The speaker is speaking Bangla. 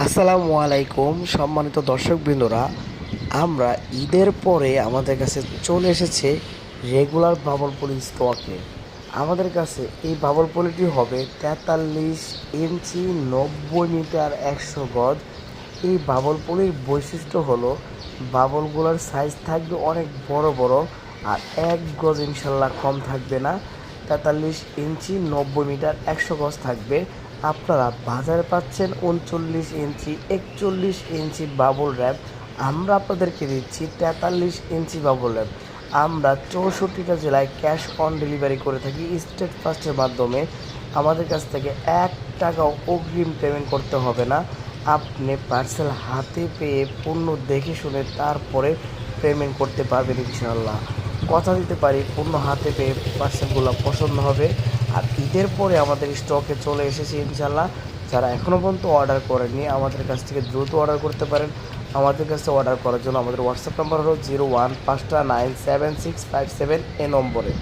আসসালামু আলাইকুম, সম্মানিত দর্শকবৃন্দরা। আমরা ঈদের পরে আমাদের কাছে চলে এসেছে রেগুলার বাবল পলি স্টকে। আমাদের কাছে এই বাবল পলিটি হবে তেতাল্লিশ ইঞ্চি নব্বই মিটার একশো গজ। এই বাবল পলির বৈশিষ্ট্য হলো বাবলগুলোর সাইজ থাকবে অনেক বড় বড় আর এক গজ ইনশাল্লাহ কম থাকবে না। তেতাল্লিশ ইঞ্চি নব্বই মিটার একশো গজ থাকবে। আপনারা বাজারে পাচ্ছেন উনচল্লিশ ইঞ্চি, একচল্লিশ ইঞ্চি বাবল র্যাপ আমরা আপনাদেরকে দিচ্ছি তেতাল্লিশ ইঞ্চি বাবল র্যাপ আমরা চৌষট্টিটা জেলায় ক্যাশ অন ডেলিভারি করে থাকি স্টেট ফাস্টের মাধ্যমে। আমাদের কাছ থেকে এক টাকাও অগ্রিম পেমেন্ট করতে হবে না। আপনি পার্সেল হাতে পেয়ে পণ্য দেখে শুনে তারপরে পেমেন্ট করতে পারবেন ইনশাআল্লাহ। কথা দিতে পারি, পণ্য হাতে পেয়ে পার্সেলগুলো পছন্দ হবে। আর ঈদের পরে আমাদের স্টকে চলে এসেছে ইনশাল্লাহ যারা এখনও পর্যন্ত অর্ডার করেননি, আমাদের কাছ থেকে দ্রুত অর্ডার করতে পারেন। আমাদের কাছে অর্ডার করার জন্য আমাদের হোয়াটসঅ্যাপ নাম্বার হলো জিরো ওয়ান পাঁচটা nine seven six five seven এ নম্বরে।